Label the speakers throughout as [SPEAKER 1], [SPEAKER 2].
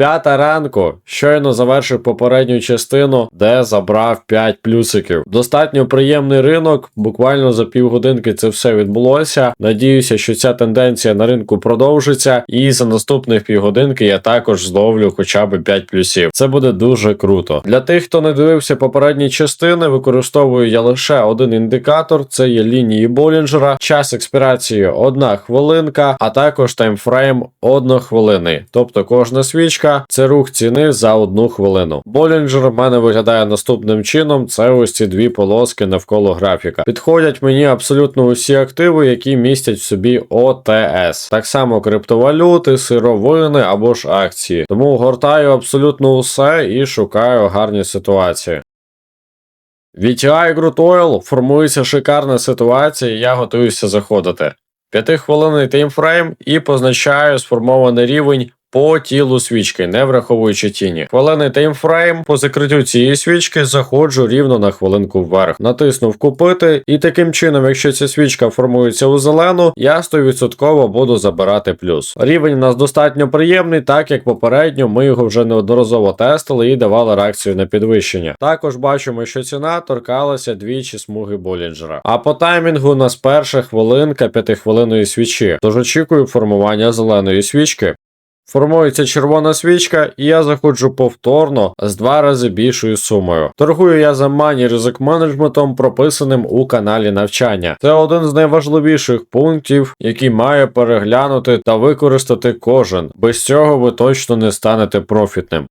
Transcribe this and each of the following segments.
[SPEAKER 1] П'ята ранку щойно завершив попередню частину, де забрав 5 плюсиків. Достатньо приємний ринок. Буквально за півгодинки це все відбулося. Надіюся, що ця тенденція на ринку продовжиться, і за наступних півгодинки я також зловлю хоча б 5 плюсів. Це буде дуже круто. Для тих, хто не дивився попередні частини, використовую я лише один індикатор: це є лінії Болінджера, час експірації 1 хвилинка, а також таймфрейм 1 хвилини. Тобто кожна свічка це рух ціни за одну хвилину. Болінджер в мене виглядає наступним чином: це ось ці дві полоски навколо графіка. Підходять мені абсолютно усі активи, які містять в собі ОТС. Так само криптовалюти, сировини або ж акції. Тому гортаю абсолютно усе і шукаю гарні ситуації. VTI Groot Oil формується шикарна ситуація, і я готуюся заходити. П'ятихвилинний таймфрейм і позначаю сформований рівень по тілу свічки, не враховуючи тіні. Хвилинний таймфрейм по закриттю цієї свічки заходжу рівно на хвилинку вверх. Натиснув купити, і таким чином, якщо ця свічка формується у зелену, я 100% буду забирати плюс. Рівень у нас достатньо приємний, так як попередньо ми його вже неодноразово тестили і давали реакцію на підвищення. Також бачимо, що ціна торкалася двічі смуги Болінджера. А по таймінгу у нас перша хвилинка п'ятихвилинної свічі. Тож очікую формування зеленої свічки. Формується червона свічка, і я заходжу повторно з два рази більшою сумою. Торгую я за мані ризик менеджментом, прописаним у каналі навчання. Це один з найважливіших пунктів, який має переглянути та використати кожен. Без цього ви точно не станете профітним.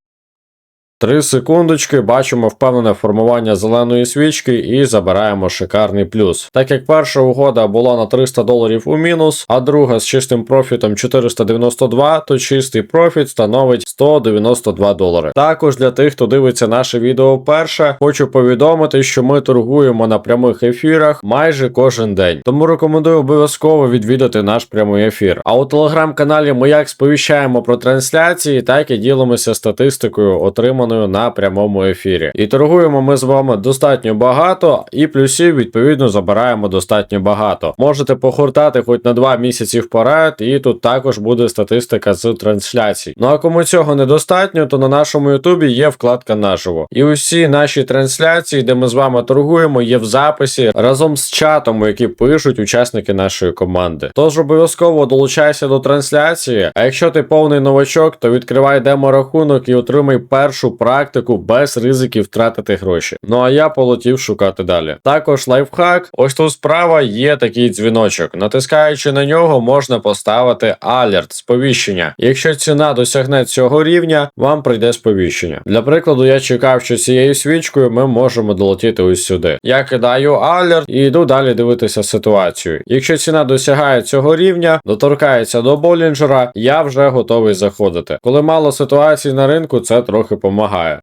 [SPEAKER 1] Три секундочки, бачимо впевнене формування зеленої свічки і забираємо шикарний плюс. Так як перша угода була на 300 доларів у мінус, а друга з чистим профітом 492, то чистий профіт становить 192 долари. Також для тих, хто дивиться наше відео вперше, хочу повідомити, що ми торгуємо на прямих ефірах майже кожен день. Тому рекомендую обов'язково відвідати наш прямий ефір. А у телеграм-каналі ми як сповіщаємо про трансляції, так і ділимося статистикою отриманою на прямому ефірі. І торгуємо ми з вами достатньо багато, і плюсів відповідно забираємо достатньо багато. Можете похортати хоч на 2 місяці вперед, і тут також буде статистика з трансляцій. Ну а кому цього недостатньо, то на нашому Ютубі є вкладка наживо. І усі наші трансляції, де ми з вами торгуємо, є в записі разом з чатом, які пишуть учасники нашої команди. Тож обов'язково долучайся до трансляції. А якщо ти повний новачок, то відкривай демо-рахунок і отримай першу практику без ризиків втратити гроші. Ну а я полетів шукати далі. Також лайфхак. Ось тут справа є такий дзвіночок. Натискаючи на нього, можна поставити алерт сповіщення. Якщо ціна досягне цього рівня, вам прийде сповіщення. Для прикладу, я чекав, що цією свічкою ми можемо долетіти ось сюди. Я кидаю алерт і йду далі дивитися ситуацію. Якщо ціна досягає цього рівня, доторкається до Болінджера, я вже готовий заходити. Коли мало ситуацій на ринку, це трохи помагає. Omaha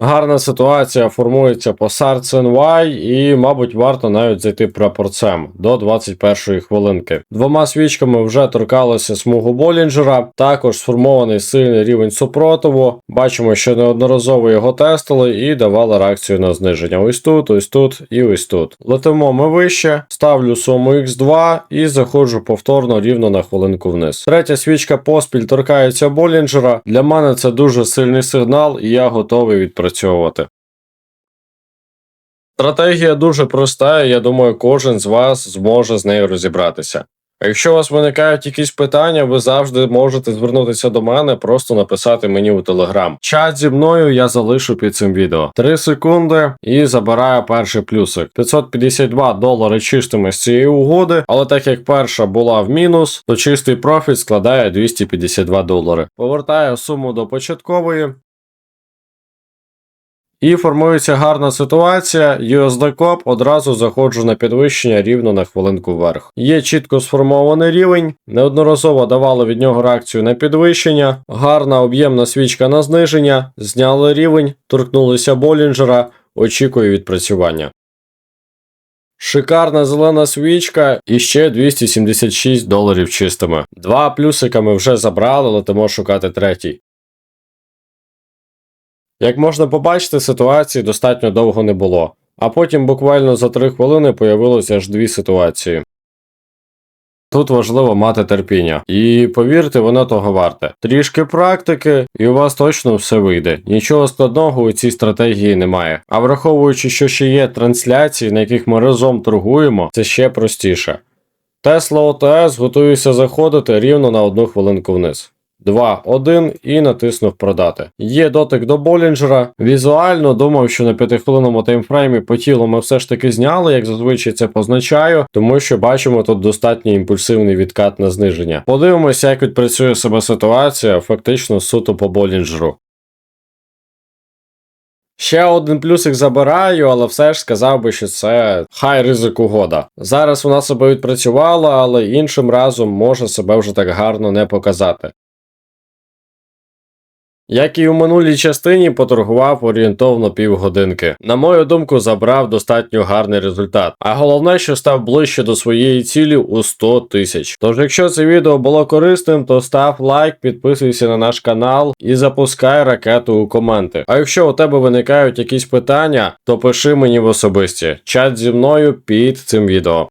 [SPEAKER 1] Гарна ситуація формується по SARCNY і, мабуть, варто навіть зайти прапорцем до 21-ї хвилинки. Двома свічками вже торкалося смугу Болінджера, також сформований сильний рівень супротиву. Бачимо, що неодноразово його тестили і давали реакцію на зниження. Ось тут, ось тут і ось тут. Летимо ми вище, ставлю суму X2 і заходжу повторно рівно на хвилинку вниз. Третя свічка поспіль торкається Болінджера. Для мене це дуже сильний сигнал, і я готовий відпрацювати. Стратегія дуже проста, і я думаю, кожен з вас зможе з нею розібратися. А якщо у вас виникають якісь питання, ви завжди можете звернутися до мене, просто написати мені у телеграм. Чат зі мною я залишу під цим відео. 3 секунди і забираю перший плюсик. 552 долари чистими з цієї угоди, але так як перша була в мінус, то чистий профіт складає 252 долари. Повертаю суму до початкової. І формується гарна ситуація. USD Coop одразу заходжу на підвищення рівно на хвилинку вверх. Є чітко сформований рівень, неодноразово давали від нього реакцію на підвищення, гарна об'ємна свічка на зниження, зняли рівень, торкнулися Болінджера, очікую відпрацювання. Шикарна зелена свічка і ще 276 доларів чистими. Два плюсика ми вже забрали, летимо шукати третій. Як можна побачити, ситуації достатньо довго не було, а потім буквально за 3 хвилини появилося аж дві ситуації. Тут важливо мати терпіння. І повірте, воно того варте. Трішки практики, і у вас точно все вийде. Нічого складного у цій стратегії немає. А враховуючи, що ще є трансляції, на яких ми разом торгуємо, це ще простіше. Тесла ОТС готуюся заходити рівно на одну хвилинку вниз. 2, 1 і натиснув продати. Є дотик до Болінджера. Візуально думав, що на 5-хвилинному таймфреймі по тілу ми все ж таки зняли, як зазвичай це позначаю, тому що бачимо тут достатньо імпульсивний відкат на зниження. Подивимося, як відпрацює себе ситуація, фактично суто по Болінджеру. Ще один плюсик забираю, але все ж сказав би, що це хай ризик угода. Зараз вона себе відпрацювала, але іншим разом може себе вже так гарно не показати. Як і у минулій частині, поторгував орієнтовно півгодинки. На мою думку, забрав достатньо гарний результат. А головне, що став ближче до своєї цілі у 100 тисяч. Тож, якщо це відео було корисним, то став лайк, підписуйся на наш канал і запускай ракету у коменти. А якщо у тебе виникають якісь питання, то пиши мені в особисті. Чат зі мною під цим відео.